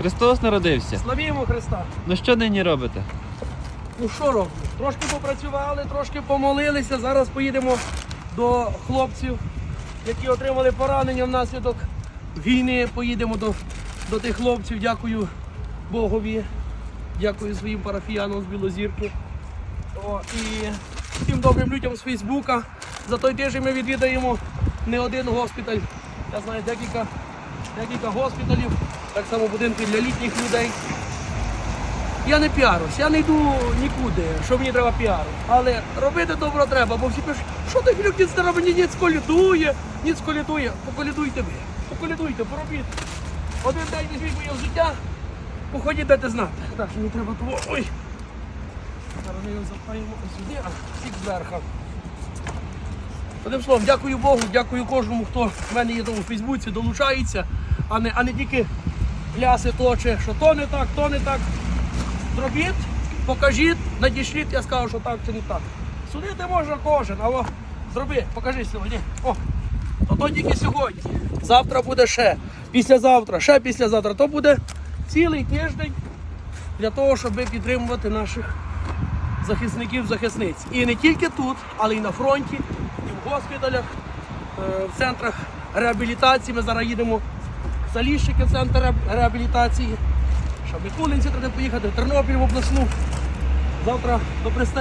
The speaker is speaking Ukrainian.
Христос народився. Славімо Христа. Ну що нині робите? Ну що робимо? Трошки попрацювали, трошки помолилися. Зараз поїдемо до хлопців, які отримали поранення внаслідок війни. Поїдемо до, до тих хлопців. Дякую Богові. Дякую своїм парафіянам з Білозірки. О, і всім добрим людям з Фейсбука. За той тиждень ми відвідаємо не один госпіталь. Я знаю декілька, декілька госпіталів, так само будинки для літніх людей. Я не піарусь, я не йду нікуди, що мені треба піару. Але робити добро треба, бо всі пишуть, що ти Філюк ніц не робить, ні, ніц колядує, ніц колядує. Поколядуйте ви, поколядуйте, поробіть. Один день візьміть моє життя, походіть дати знати. Так, що мені треба того. Ой. Зараз ми його запаємо сюди, а всіх зверху. Одним словом, дякую Богу, дякую кожному, хто в мене є там у Фейсбуці, долучається, а не, а не тільки ляси точе, що то не так, то не так. Зробіть, покажіть, надішліть, я скажу, що так чи не так. Судити може кожен, але зроби, покажи сьогодні. О, то, то тільки сьогодні. Завтра буде ще, післязавтра, ще післязавтра. То буде цілий тиждень для того, щоб підтримувати наших захисників, захисниць. І не тільки тут, але й на фронті, і в госпіталях, е, в центрах реабілітації. Ми зараз їдемо Заліщики, центр реабілітації. Щоб Микулинці треба поїхати в Тернопіль в обласну. Завтра до Престарі.